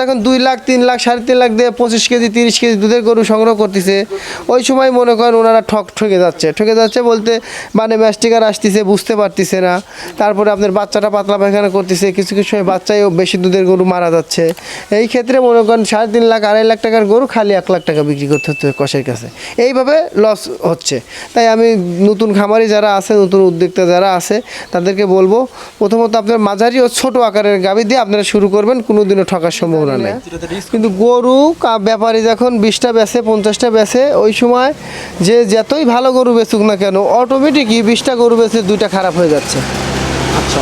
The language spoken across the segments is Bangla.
দেখুন দুই লাখ, তিন লাখ, সাড়ে তিন লাখ দিয়ে পঁচিশ কেজি, তিরিশ কেজি দুধের গরু সংগ্রহ করতেছে। ওই সময় মনে করেন ওনারা ঠক ঠকে যাচ্ছে। ঠকে যাচ্ছে বলতে মানে ম্যাস্টিকার আসতেছে, বুঝতে পারতেছে না। তারপরে আপনার বাচ্চাটা পাতলা পায়খানা করতেছে, কিছু কিছু সময় বাচ্চাইও বেশি দুধের গরু মারা যাচ্ছে। এই ক্ষেত্রে মনে করেন সাড়ে তিন লাখ, আড়াই লাখ টাকার গরু খালি এক লাখ টাকা বিক্রি করতে হচ্ছে কষের কাছে। এইভাবে লস হচ্ছে। তাই আমি নতুন খামারি যারা আছে, নতুন উদ্যোক্তা যারা আছে, তাদেরকে বলব, প্রথমত আপনার মাঝারি ও ছোট আকারের গাবি দিয়ে আপনারা শুরু করবেন কোনো দিনও ঠকার সম্ভাবনা নেই। কিন্তু গরু কা- ব্যাপারী যখন বিশটা বেছে পঞ্চাশটা বেছে ওই সময় যে যতই ভালো গরু বেচুক না কেন অটোমেটিকই বিশটা গরু বেচলে দুইটা খারাপ হয়ে যাচ্ছে। আচ্ছা।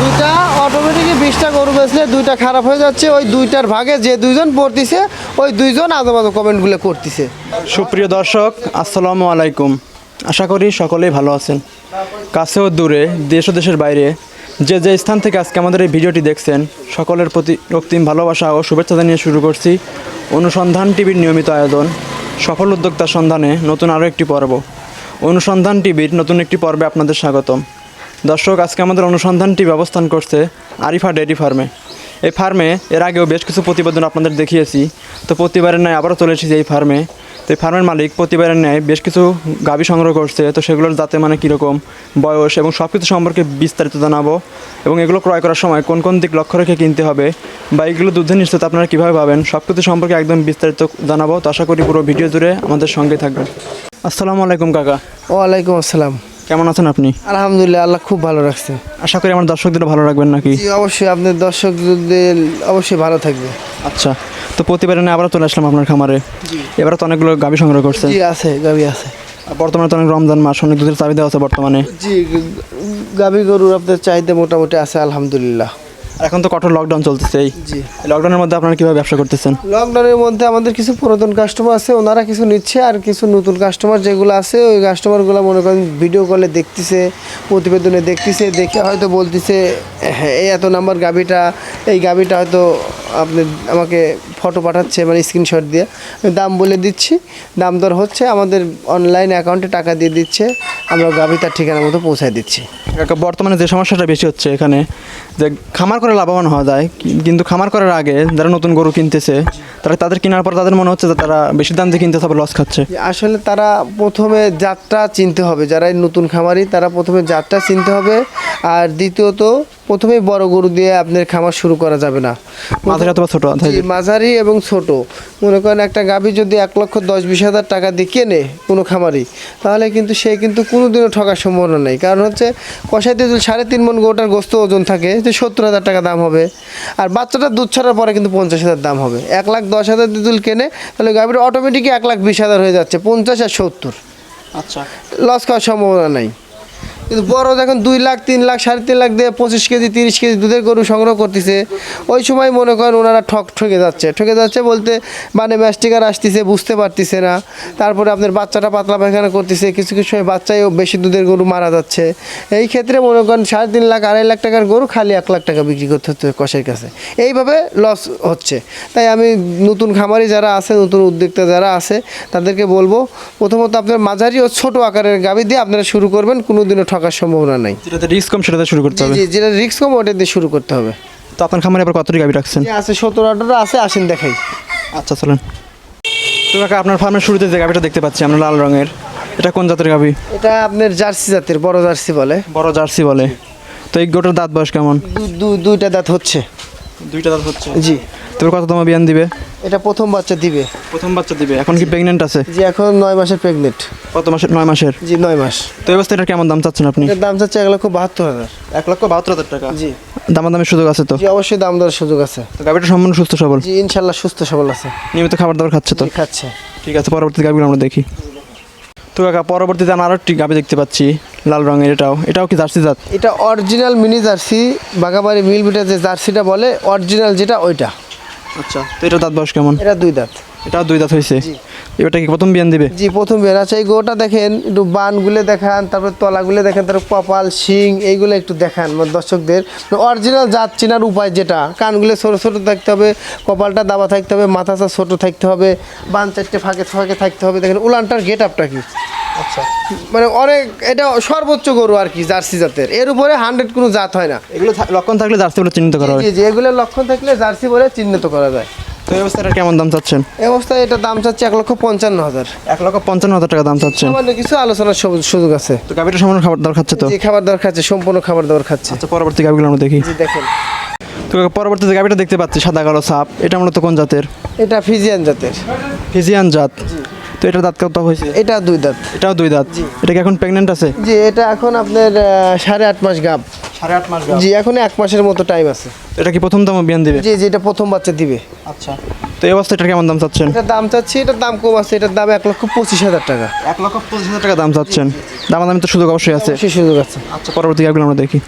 দুইটা অটোমেটিকই বিশটা গরু বেচলে দুইটা খারাপ হয়ে যাচ্ছে ওই দুইটার ভাগে যে দুইজন পড়তিছে ওই দুইজন আজব আজব কমেন্টগুলো করতেছে। সুপ্রিয় দর্শক আসসালামু আলাইকুম। আশা করি সকলেই ভালো আছেন। কাছে ও দূরে দেশ ও দেশের বাইরে যে যে স্থান থেকে আজকে আমাদের এই ভিডিওটি দেখছেন, সকলের প্রতি রক্তিম ভালোবাসা ও শুভেচ্ছা জানিয়ে শুরু করছি অনুসন্ধান টিভির নিয়মিত আয়োজন, সফল উদ্যোক্তার সন্ধানে নতুন আরও একটি পর্ব। অনুসন্ধান টিভির নতুন একটি পর্বে আপনাদের স্বাগতম। দর্শক, আজকে আমাদের অনুসন্ধান টিভি অবস্থান করছে আরিফা ডেয়ারি ফার্মে। এই ফার্মে এর আগেও বেশ কিছু প্রতিবেদন আপনাদের দেখিয়েছি। তো প্রতিবারের ন্যায় আবারও চলে এসেছি এই ফার্মে। তো এই ফার্মের মালিক প্রতিবারের ন্যায় বেশ কিছু গাভী সংগ্রহ করছে, তো সেগুলোর যাতে মানে কীরকম, বয়স এবং সব কিছু সম্পর্কে বিস্তারিত জানাব। এবং এগুলো ক্রয় করার সময় কোন কোন দিক লক্ষ্য রেখে কিনতে হবে বা এগুলো দুধের নিশ্চিত আপনারা কীভাবে পাবেন সব কিছু সম্পর্কে একদম বিস্তারিত জানাব। তো আশা করি পুরো ভিডিও জুড়ে আমাদের সঙ্গে থাকবেন। আসসালামু আলাইকুম কাকা। ওয়ালাইকুম আসসালাম। কেমন আছেন আপনি? আলহামদুলিল্লাহ আল্লাহ খুব ভালো রাখছে। আশা করি আমার দর্শকদের ভালো রাখবেন নাকি? জি অবশ্যই আপনার দর্শকদের অবশ্যই ভালো থাকবে। আচ্ছা তো প্রতিবার না আবার চলে আসলাম আপনার খামারে। এবার তো অনেকগুলো গাভী সংগ্রহ করছে জি আছে গাবি আছে। বর্তমানে তো অনেক রমজান মাস অনেক দুধের চাহিদা আছে বর্তমানে। জি গাবি গরুর আপনার চাহিদা মোটামুটি আছে আলহামদুলিল্লাহ। এখন তো কঠোর লকডাউন চলতেছে এই। জি। লকডাউনের মধ্যে আপনারা কীভাবে ব্যবসা করতেছেন? লকডাউনের মধ্যে আমাদের কিছু পুরাতন কাস্টমার আছে ওনারা কিছু নিচ্ছে আর কিছু নতুন কাস্টমার যেগুলো আছে ওই কাস্টমারগুলো মনে করেন ভিডিও কলে দেখতেছে প্রতিবেদনে দেখতেছে দেখে হয়তো বলতেছে হ্যাঁ এই এত নাম্বার গাবিটা এই গাবিটা হয়তো আপনি আমাকে ফটো পাঠাচ্ছে মানে স্ক্রিনশট দিয়ে। দাম বলে দিচ্ছি দাম দর হচ্ছে আমাদের অনলাইন অ্যাকাউন্টে টাকা দিয়ে দিচ্ছে আমরা গাবি তার ঠিকানা মতো পৌঁছায় দিচ্ছি। বর্তমানে যে সমস্যাটা বেশি হচ্ছে এখানে যে খামার করে লাভবান হওয়া যায় কিন্তু খামার করার আগে যারা নতুন গরু কিনতেছে তারা তাদের কেনার পর তাদের মনে হচ্ছে যে তারা বেশি দাম দিয়ে কিনতে হবে লস খাচ্ছে। আসলে তারা প্রথমে জাতটা চিনতে হবে যারা এই নতুন খামারি তারা প্রথমে জাতটা চিনতে হবে। আর দ্বিতীয়ত প্রথমেই বড় গরু দিয়ে আপনার খামার শুরু করা যাবে না। মাঝারি অথবা ছোট মাঝারি এবং ছোট। মনে করেন একটা গাভী যদি এক লক্ষ দশ বিশ হাজার টাকা দিয়ে কেনে কোনো খামারি তাহলে কিন্তু সে কিন্তু কোনোদিনও ঠকার সম্ভাবনা নেই। কারণ হচ্ছে কষাইতে যদি সাড়ে তিন মন গোটার গোস্ত ওজন থাকে যে সত্তর হাজার টাকা দাম হবে। আর বাচ্চাটা দুধ ছাড়ার পরে কিন্তু পঞ্চাশ হাজার দাম হবে। এক লাখ দশ হাজার দিয়ে দুধ কেনে তাহলে গাভীর অটোমেটিকই এক লাখ বিশ হাজার হয়ে যাচ্ছে পঞ্চাশ আর সত্তর। আচ্ছা। লস খাওয়ার সম্ভাবনা নাই। কিন্তু বড় দেখুন দুই লাখ, তিন লাখ, সাড়ে তিন লাখ দিয়ে পঁচিশ কেজি, তিরিশ কেজি দুধের গরু সংগ্রহ করতেছে। ওই সময় মনে করেন ওনারা ঠক ঠকে যাচ্ছে। ঠকে যাচ্ছে বলতে মানে ম্যাস্টিকার আসতেছে, বুঝতে পারতেছে না। তারপরে আপনার বাচ্চাটা পাতলা পায়খানা করতেছে, কিছু কিছু সময় বাচ্চাইও বেশি দুধের গরু মারা যাচ্ছে। এই ক্ষেত্রে মনে করেন সাড়ে তিন লাখ, আড়াই লাখ টাকার গরু খালি এক লাখ টাকা বিক্রি করতে হচ্ছে কষের কাছে। এইভাবে লস হচ্ছে। তাই আমি নতুন খামারি যারা আছে, নতুন উদ্যোক্তা যারা আছে, তাদেরকে বলব, প্রথমত আপনার মাঝারি ও ছোট আকারের গাবি দিয়ে আপনারা শুরু করবেন কোনো দিনও ঠকার সম্ভাবনা নাই। যেটাতে রিস্ক কম সেটাতে শুরু করতে হবে। জি যেটা রিক্স কম ওটা দিয়ে শুরু করতে হবে। তো আপনার খামারে আবার কতটি গাভী রাখছেন? আছে সত্তর আঠারো আছে আসেন দেখাই। আচ্ছা চলেন। তো কাকা আপনার ফার্মের শুরুতে যে গাভীটা দেখতে পাচ্ছি আমরা লাল রঙের এটা কোন জাতের গাভী? এটা আপনার জার্সি জাতের বড় জার্সি বলে। বড় জার্সি বলে। তো এই গোটার দাঁত বয়স কেমন? দুইটা দাঁত হচ্ছে। দুইটা দাঁত হচ্ছে। জি। তোর কততম বিয়ান দিবে? এটা প্রথম বাচ্চা দিবে। প্রথম বাচ্চা দিবে। এখন কি প্রেগনেন্ট আছে? জি এখন নয় মাসের প্রেগনেন্ট কত মাসের? নয় মাসের? জি নয় মাস। তো এই এটা কেমন দাম চাচ্ছেন আপনি? এটার দাম চাচ্ছে এক লক্ষ বাহাত্তর হাজার। এক লক্ষ বাহাত্তর হাজার টাকা? জি। দামাদামের সুযোগ আছে তো? জি অবশ্যই দাম দেওয়ার সুযোগ আছে। তো গাভীটা সম্পূর্ণ সুস্থ সবল? জি ইনশাল্লাহ সুস্থ সবল আছে। নিয়মিত খাবার দাবার খাচ্ছে তো? খাচ্ছে। ঠিক আছে পরবর্তী গাভীগুলো আমরা দেখি। তো কাকা পরবর্তীতে আমি আরও একটি গাভী দেখতে পাচ্ছি লাল রঙের এটাও। এটাও কি জার্সি জাত? এটা original mini jersey Bagabari milk vita যে জার্সিটা বলে অরিজিনাল যেটা ওইটা। আচ্ছা তো এটা দাঁত বয়স কেমন? এটা দুই দাঁত। এটাও দুই দাঁত হয়েছে। এবারটা কি প্রথম বিয়ান দিবে? জি প্রথম বের আছে এই গোটা দেখেন একটু বানগুলো দেখান তারপর তলাগুলো দেখেন তারপর কপাল শিং এইগুলো একটু দেখান আমার দর্শকদের। অরিজিনাল জাত চেনার উপায় যেটা কানগুলো ছোটো ছোটো থাকতে হবে কপালটা দাবা থাকতে হবে মাথাটা ছোটো থাকতে হবে বান চারটে ফাঁকে ফাঁকে থাকতে হবে। দেখেন উলানটার গেট আপটা কি? আচ্ছা। মানে অনেক এটা সর্বোচ্চ গরু আর কি জার্সি জাতের। এর উপরে হান্ড্রেড কোনো জাত হয় না। এগুলো লক্ষণ থাকলে জার্সি বলে চিহ্নিত করা হয়। জি জি এগুলোর লক্ষণ থাকলে জার্সি বলে চিহ্নিত করা যায়। তো এই অবস্থাটা কেমন দাম চাচ্ছেন? এই অবস্থায় এটা দাম চাচ্ছে এক লক্ষ পঞ্চান্ন হাজার। এক লক্ষ পঞ্চান্ন হাজার টাকা দাম চাচ্ছেন। সামান্য কিছু আলোচনার সুযোগ আছে। তো গাভিটা সামান্য খাবার দর খাচ্ছে তো? খাবার দাবার খাচ্ছে সম্পূর্ণ খাবার দাবার খাচ্ছে। আচ্ছা পরবর্তী গাভিগুলো আমরা দেখি। দেখেন। তো কাকা, পরবর্তীতে গাভিটা দেখতে পাচ্ছি সাদা কালো সাপ এটা মূলত কোন জাতের? এটা ফিজিয়ান জাতের। ফিজিয়ান জাত। তো এটা দাঁত কত হয়েছে? এটা দুই দাঁত। এটাও দুই দাঁত। এটা কি এখন প্রেগনেন্ট আছে? জি এটা এখন আপনার সাড়ে আট মাস গাব সাড়ে আট মাস জি এখন এক মাসের মতো টাইম আছে। এটা কি প্রথম দাম বিয়ান দিবে? জি জি এটা প্রথম বাচ্চা দিবে। আচ্ছা। তো এই অবস্থা এটা কেমন দাম চাচ্ছেন? এটার দাম চাচ্ছি এটার দাম কম আছে এটার দাম এক লক্ষ পঁচিশ হাজার টাকা। এক লক্ষ পঁচিশ হাজার টাকা দাম চাচ্ছেন। দামাদামি তো সুযোগ অবশ্যই আছে। সে সুযোগ আছে। আচ্ছা পরবর্তী গাভিগুলো আমরা দেখি।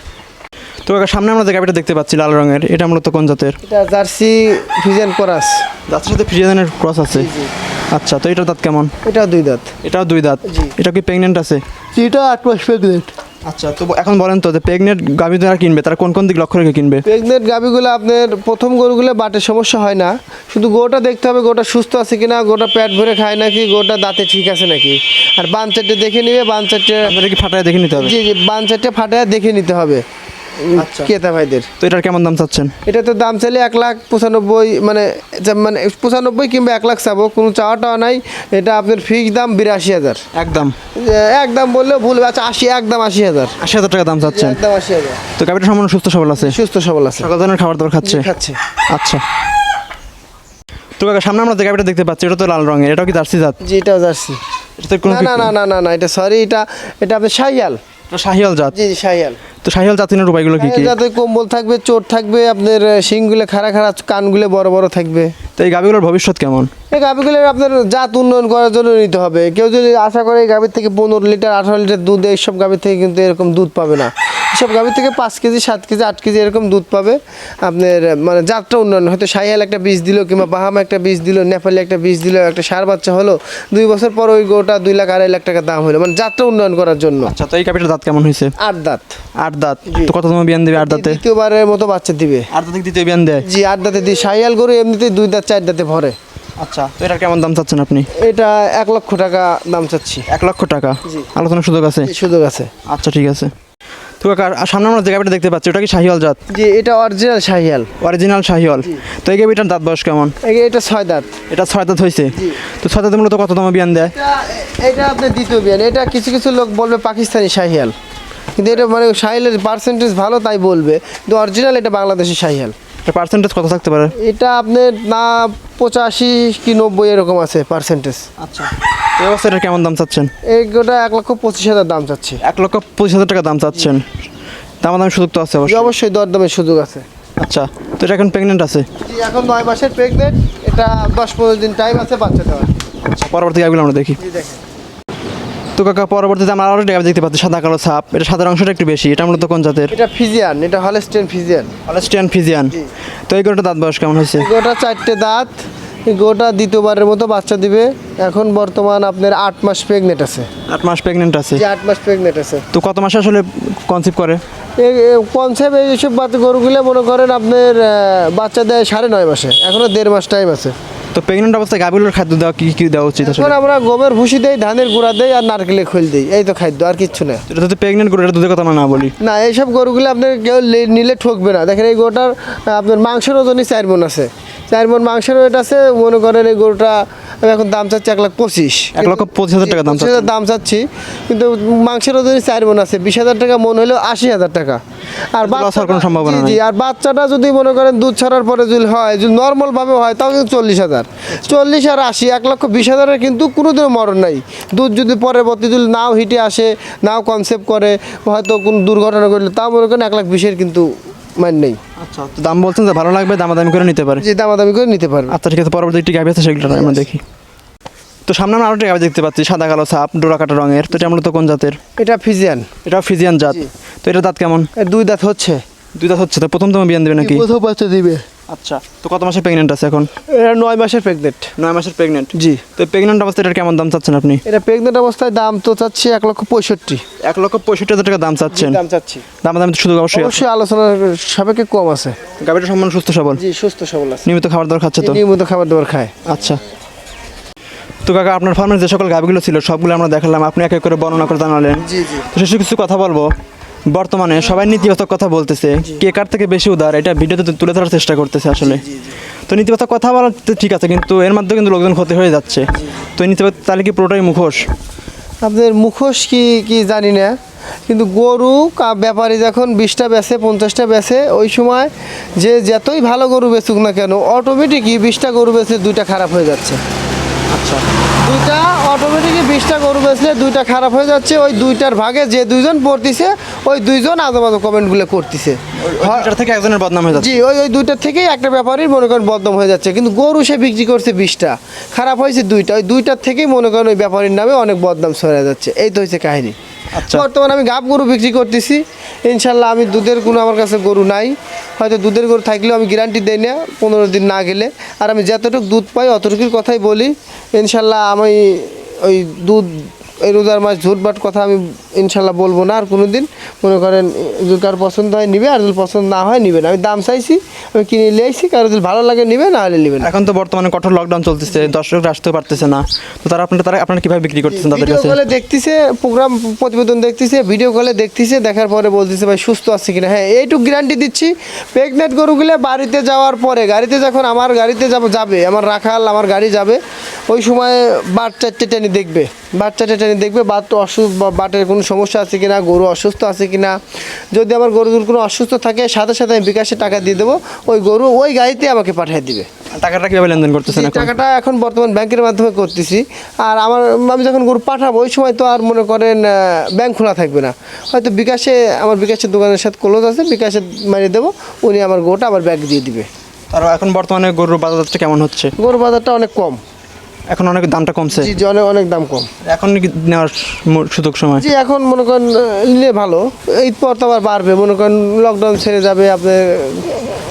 তো সামনে আমরা যে গাভিটা দেখতে পাচ্ছি লাল রঙের এটা মূলত কোন জাতের? এটা জার্সি ফিজিয়ান করাস। জাতের সাথে ফ্রিজানের ক্রস আছে? আচ্ছা তো এটার দাঁত কেমন? এটা দুই দাঁত। এটাও দুই দাঁত? এটা কি প্রেগনেন্ট আছে? এটা আট মাস প্রেগনেন্ট আচ্ছা তো এখন বলেন তো যে প্রেগনেন্ট গাভি যারা কিনবে তারা কোন কোন দিক লক্ষ্য রেখে কিনবে? প্রেগনেন্ট গাভিগুলো আপনার প্রথম গরুগুলো বাটের সমস্যা হয় না। শুধু গোটা দেখতে হবে গোটা সুস্থ আছে কিনা গোটা পেট ভরে খায় নাকি গোটা দাঁতে ঠিক আছে নাকি। আর বান চারটে দেখে নিবে বান চারটে আপনারা কি ফাটায় দেখে নিতে হবে। জি জি বান চারটে ফাটায় দেখে নিতে হবে। আচ্ছা। কেতা ভাইদের। তো এটার কেমন দাম চাচ্ছেন? এটা তো দাম চাইলে এক লাখ পঁচানব্বই মানে মানে পঁচানব্বই কিংবা এক লাখ চাবো কোনো চাওয়া টাওয়া নাই। এটা আপনার ফিক্স দাম বিরাশি হাজার। একদম। একদম বললেও ভুল আচ্ছা আশি একদম আশি হাজার। আশি হাজার টাকা দাম চাচ্ছেন? একদম আশি হাজার। তো গাভিটা সম্পূর্ণ সুস্থ সবল আছে? সুস্থ সবল আছে। সকাল ধরনের খাবার দাবার খাচ্ছে? খাচ্ছে। আচ্ছা। তো কাকা সামনে আমরা যে গাভিটা দেখতে পাচ্ছি এটা তো লাল রঙের এটাও কি জার্সি জাত? জি এটাও না না না না না না এটা সরি এটা এটা আপনার শাহিয়াল। শাহিয়াল জাত? জি জি শাহিয়াল। তো শাহিয়াল জাতিনের উপায়গুলো কি কি? যাতে কম্বল থাকবে চোট থাকবে আপনার শিংগুলো খাড়া খাড়া কানগুলো বড় বড় থাকবে। তো এই গাভিগুলোর ভবিষ্যৎ কেমন? এই গাভিগুলো আপনার জাত উন্নয়ন করার জন্য নিতে হবে। কেউ যদি আশা করে এই গাভির থেকে পনেরো লিটার আঠারো লিটার দুধ এইসব গাভীর থেকে কিন্তু এরকম দুধ পাবে না। এসব গাভির থেকে পাঁচ কেজি সাত কেজি আট কেজি এরকম দুধ পাবে। আপনার মানে জাতটা উন্নয়ন হয়তো সাইয়াল একটা বীজ দিল কিংবা বাহামা একটা বীজ দিল নেপালি একটা বীজ দিল একটা সার বাচ্চা হলো দুই বছর পর ওই গোটা দুই লাখ আড়াই লাখ টাকা দাম হলো। মানে জাতটা উন্নয়ন করার জন্য। আচ্ছা তো এই গাভিটার দাঁত কেমন হয়েছে? আট দাঁত। আট দাঁত। তো কত তোমার বিয়ান দেবে আট দাঁতে? দ্বিতীয়বারের মতো বাচ্চা দিবে। আট দাঁতে দ্বিতীয় বিয়ান দেয়? জি আট দাঁতে দিয়ে সাইয়াল গরু এমনিতেই দুই দাঁত চার দাঁতে ভরে। আচ্ছা তো এটার কেমন দাম চাচ্ছেন আপনি? এটা এক লক্ষ টাকা দাম চাচ্ছি। এক লক্ষ টাকা। আলোচনার সুযোগ আছে? সুযোগ আছে। আচ্ছা ঠিক আছে। তো সামনে আমরা যে গাভিটা দেখতে পাচ্ছি ওটা কি শাহিয়াল জাত? জি এটা অরিজিনাল শাহিয়াল অরিজিনাল শাহিয়াল তো এই গাভিটার দাঁত বয়স কেমন? এই- এটা ছয় দাঁত। এটা ছয় দাঁত হয়েছে তো ছয় দাঁত মূলত কত তোমার বিয়ান দেয়? এটা আপনার দ্বিতীয় বিয়ান। এটা কিছু কিছু লোক বলবে পাকিস্তানি শাহিয়াল কিন্তু এটা মানে শাহিয়ালের পার্সেন্টেজ ভালো তাই বলবে। কিন্তু অরিজিনাল এটা বাংলাদেশের শাহিয়াল পার্সেন্টেজ কত থাকতে পারে? এটা আপনার না পঁচাশি কি নব্বই এরকম আছে পার্সেন্টেজ আচ্ছা। এই অবস্থাটার কেমন দাম চাচ্ছেন? এই গোটা এক লক্ষ পঁচিশ হাজার দাম চাচ্ছি। এক লক্ষ পঁচিশ হাজার টাকা দাম চাচ্ছেন। দাম দাম সুযোগ তো আছে অবশ্যই। অবশ্যই দরদামের সুযোগ আছে। আচ্ছা তো এটা এখন প্রেগনেন্ট আছে? জি এখন নয় মাসের প্রেগনেন্ট এটা দশ পনেরো দিন টাইম আছে বাচ্চা দেওয়ার। আচ্ছা পরবর্তী গাভিগুলো আমরা দেখি। জি দেখেন। তো কাকা পরবর্তীতে আমরা আরও গাভি দেখতে পাচ্ছি সাদা কালো ছাপ। এটা সাদা অংশটা একটু বেশি এটা মূলত কোন জাতের? এটা ফিজিয়ান এটা হলস্টেন ফিজিয়ান। অলেস্টিয়ান ফিজিয়ান। তো এই গোটা দাঁত বয়স কেমন হয়েছে? গোটা চারটে দাঁত গোটা দ্বিতীয়বারের মতো বাচ্চা দিবে। এখন বর্তমান আপনার আট মাস প্রেগনেন্ট আছে। আট মাস প্রেগনেন্ট আছে। যে আট মাস প্রেগনেন্ট আছে। তো কত মাসে আসলে কনসিভ করে? কনসেপ্ট এইসব বাচ্চা গরুগুলো মনে করেন আপনার বাচ্চা দেয় সাড়ে নয় মাসে। এখনও দেড় মাস টাইম আছে। তো প্রেগনেন্ট অবস্থায় গাভিগুলোর খাদ্য দেওয়া কি কি দেওয়া উচিত আসলে? এখন আমরা গমের ভুসি দেই ধানের গুঁড়া দেই আর নারকেলের খোল দেই এই তো খাদ্য আর কিচ্ছু না। এটা তো প্রেগনেন্ট গরু এটা দুধের কথা আমরা না বলি। না এইসব গরুগুলো আপনার কেউ নিলে ঠকবে না। দেখেন এই গরুটার আপনার মাংসের ওজনই চার মন আছে। চার মন মাংসের ওয়েট আছে মনে করেন এই গরুটা আমি এখন দাম চাচ্ছি এক লাখ পঁচিশ। এক লক্ষ পঁচিশ হাজার টাকা দাম দাম চাচ্ছি কিন্তু মাংসের ওজনই চার মন আছে। বিশ হাজার টাকা মন হলেও আশি হাজার টাকা। আর হওয়ার কোনো সম্ভাবনা জি, আর বাচ্চাটা যদি মনে করেন দুধ ছাড়ার পরে যদি হয় যদি নর্মাল ভাবে হয় তাও কিন্তু চল্লিশ হাজার। চল্লিশ আর আশি এক লক্ষ বিশ হাজারের কিন্তু কোনোদিনও মরণ নাই। দুধ যদি পরবর্তী যদি নাও হিটে আসে নাও কনসেপ্ট করে হয়তো কোনো দুর্ঘটনা করলে তাও মনে করেন এক লাখ বিশের কিন্তু মান নেই। আচ্ছা দাম বলছেন যে ভালো লাগবে দামাদামি করে নিতে পারে। যে দামাদামি করে নিতে পারবে। আচ্ছা ঠিক আছে পরবর্তী একটি গাভি আছে সেগুলো আমরা দেখি। তো সামনে আমরা গাভি দেখতে পাচ্ছি সাদা কালো ছাপ ডোরা কাটা রঙের। তো এটা মূলত কোন জাতের? এটা ফিজিয়ান। এটা ফিজিয়ান জাত। জি। তো এটা দাঁত কেমন? দুই দাঁত হচ্ছে। দুই দাঁত হচ্ছে তো প্রথম তোমার বিয়ান দেবে নাকি? প্রথম বাচ্চা দিবে। আচ্ছা তো কত মাসে প্রেগনেন্ট আছে এখন? এটা নয় মাসের প্রেগনেন্ট নয় মাসের প্রেগনেন্ট জি। তো প্রেগনেন্ট অবস্থায় এটার কেমন দাম চাচ্ছেন আপনি? এটা প্রেগনেন্ট অবস্থায় দাম তো চাচ্ছি এক লক্ষ পঁয়ষট্টি। এক লক্ষ পঁয়ষট্টি হাজার টাকা দাম চাচ্ছেন? দাম চাচ্ছি। দাম দাম শুধু অবশ্যই। অবশ্যই আলোচনার সাপেক্ষে কম আছে। গাভিটা সম্পূর্ণ সুস্থ সবল? জি সুস্থ সবল আছে। নিয়মিত খাবার দাবার খাচ্ছে তো? নিয়মিত খাবার দাবার খায়। আচ্ছা। তো কাকা আপনার ফার্মের যে সকল গাভিগুলো ছিল সবগুলো আমরা দেখালাম। আপনি এক এক করে বর্ণনা করে জানালেন। জি জি। তো শেষে কিছু কথা বলব। বর্তমানে সবাই নেতিবাচক কথা বলতেছে। কে কার থেকে বেশি উদার এটা ভিডিওতে তুলে ধরার চেষ্টা করতেছে আসলে। তো নেতিবাচক কথা বলা তো ঠিক আছে কিন্তু এর মাধ্যমে কিন্তু লোকজন ক্ষতি হয়ে যাচ্ছে। তো নেতিবাচক তাহলে কি পুরোটাই মুখোশ? আপনাদের মুখোশ কি কি জানি না। কিন্তু গরু কা- ব্যাপারী যখন বিশটা বেচে পঞ্চাশটা বেচে ওই সময় যে যতই ভালো গরু বেচুক না কেন অটোমেটিকই বিশটা গরু বেচলে দুইটা খারাপ হয়ে যাচ্ছে। আচ্ছা। দুইটা অটোমেটিকই বিশটা গরু বেচলে দুইটা খারাপ হয়ে যাচ্ছে ওই দুইটার ভাগে যে দুইজন পড়তিছে ওই দুইজন আজব আজব কমেন্টগুলো করতেছে। দুইটার থেকে একজনের বদনাম হয়ে যাচ্ছে। জি ওই ওই দুইটার থেকেই একটা ব্যাপারই মনে করেন বদনাম হয়ে যাচ্ছে। কিন্তু গরু সে বিক্রি করছে বিশটা। খারাপ হয়েছে দুইটা। ওই দুইটার থেকেই মনে করেন ওই ব্যাপারীর নামে অনেক বদনাম সরে যাচ্ছে। এই তো হচ্ছে কাহিনী। আচ্ছা। বর্তমানে আমি গাব গরু বিক্রি করতেছি। ইনশাল্লাহ আমি দুধের কোনো আমার কাছে গরু নাই। হয়তো দুধের গরু থাকলেও আমি গ্যারান্টি দেই না পনেরো দিন না গেলে। আর আমি যতটুকু দুধ পাই অতটুকুর কথাই বলি। ইনশাল্লাহ আমি ওই দুধ এই রোজার মাছ ঝুটবাট কথা আমি ইনশাল্লাহ বলব না আর কোনো দিন মনে করেন যদি কার পছন্দ হয় নিবে আর যদি পছন্দ না হয় নিবে না। আমি দাম চাইছি আমি কিনে নিয়ে আইছি কারও যদি ভালো লাগে নিবে না হলে নিবে না। এখন তো বর্তমানে কঠোর লকডাউন চলতেছে দর্শকরা আসতে পারতেছে না। তো তারা আপনার তারা আপনারা কীভাবে বিক্রি করতেছেন তাদের কাছে? কলে দেখতেছে প্রোগ্রাম প্রতিবেদন দেখতেছে ভিডিও কলে দেখতেছে দেখার পরে বলতেছে ভাই সুস্থ আছে কিনা? হ্যাঁ এইটুকু গ্যারান্টি দিচ্ছি প্রেগনেন্ট গরুগুলো বাড়িতে যাওয়ার পরে গাড়িতে যখন আমার গাড়িতে যাব যাবে আমার রাখাল আমার গাড়ি যাবে ওই সময় বাট চারটে টেনে দেখবে বাট চারটে টেনে দেখবে বাট অসুস্থ বা বাটের কোনো সমস্যা আছে কিনা গরু অসুস্থ আছে কিনা যদি আমার গরুর কোনো অসুস্থ থাকে সাথে সাথে আমি বিকাশে টাকা দিয়ে দেবো ওই গরু ওই গাড়িতে আমাকে পাঠিয়ে দিবে। টাকাটা কীভাবে লেনদেন করতেছেন টাকাটা এখন বর্তমান ব্যাংকের মাধ্যমে করতেছি আর আমার আমি যখন গরু পাঠাবো ওই সময় তো আর মনে করেন ব্যাংক খোলা থাকবে না। হয়তো বিকাশে আমার বিকাশের দোকানের সাথে ক্লোজ আছে বিকাশে মারিয়ে দেবো উনি আমার গরুটা আবার ব্যাগ দিয়ে দিবে। আর এখন বর্তমানে গরুর বাজারটা কেমন হচ্ছে? গরুর বাজারটা অনেক কম। এখন অনেক দামটা কমছে। জি জলে অনেক অনেক দাম কম। এখন নেওয়ার সুযোগ সময়? জি এখন মনে করেন নিলে ভালো। এই পর তো আবার বাড়বে। মনে করেন লকডাউন ছেড়ে যাবে আপনি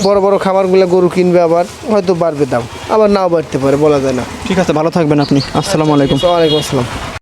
বড় বড় খামারগুলো গরু কিনবে আবার হয়তো বাড়বে দাম। আবার নাও বাড়তে পারে বলা যায় না। ঠিক আছে ভালো থাকবেন আপনি। আসসালামু আলাইকুম। ওয়ালাইকুম আসসালাম।